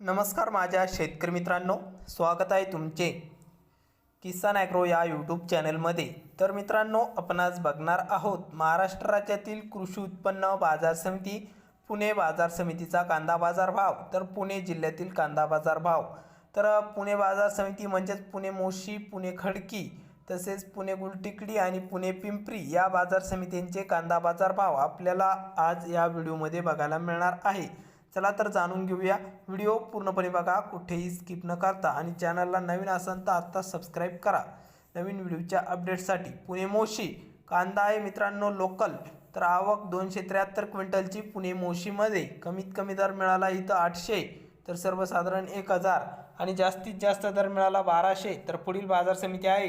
नमस्कार माझ्या शेतकरी मित्रांनो स्वागत आहे तुमचे किसान ॲग्रो या यूट्यूब चॅनलमध्ये. तर मित्रांनो आपण आज बघणार आहोत महाराष्ट्र राज्यातील कृषी उत्पन्न बाजार समिती पुणे बाजार समितीचा कांदा बाजार भाव. तर पुणे जिल्ह्यातील कांदा बाजार भाव. तर पुणे बाजार समिती म्हणजेच पुणे मोशी पुणे खडकी तसेच पुणे गुलटिकडी आणि पुणे पिंपरी या बाजार समितींचे कांदा बाजार भाव आपल्याला आज या व्हिडिओमध्ये बघायला मिळणार आहे. चला तर जाणून घेऊया. व्हिडिओ पूर्णपणे बघा कुठेही स्किप न करता आणि चॅनलला नवीन असाल तर आत्ता सबस्क्राईब करा. नवीन व्हिडिओच्या अपडेटसाठी पुणे मोशी कांदा आहे मित्रांनो लोकल. तर आवक दोनशे त्र्याहत्तर क्विंटलची पुणे मोशीमध्ये. कमीत कमी दर मिळाला इथं आठशे तर सर्वसाधारण एक हजार. आणि जास्तीत जास्त दर मिळाला बाराशे तर पुढील बाजार समिती आहे.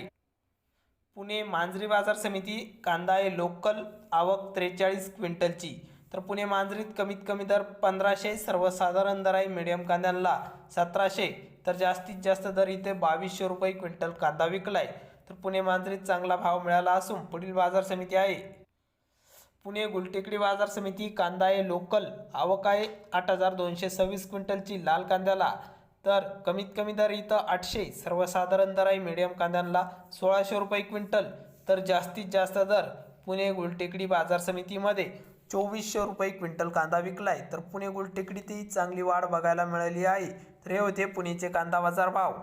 पुणे मांजरी बाजार समिती कांदा आहे लोकल. आवक त्रेचाळीस क्विंटलची. तर पुणे मांजरीत कमीत कमी दर पंधराशे सर्वसाधारण दर आहे मिडियम कांद्याला सतराशे. तर जास्तीत जास्त दर इथे बावीसशे रुपये क्विंटल कांदा विकलाय. तर पुणे मांजरीत चांगला भाव मिळाला असून पुढील बाजार समिती आहे. पुणे गुलटेकडी बाजार समिती कांदा आहे लोकल. आवक आहे आठ हजार दोनशे सव्वीस क्विंटलची लाल कांद्याला. तर कमीत कमी दर इथं आठशे सर्वसाधारण दर आहे मिडियम कांद्यांना सोळाशे रुपये क्विंटल. तर जास्तीत जास्त दर पुणे गुलटेकडी बाजार समितीमध्ये. चोवीसशे रुपये क्विंटल कांदा विकलाय. तर पुणे गुलटेकडीतही चांगली वाढ बघायला मिळाली आहे. तर हे होते पुणेचे कांदा बाजार भाव.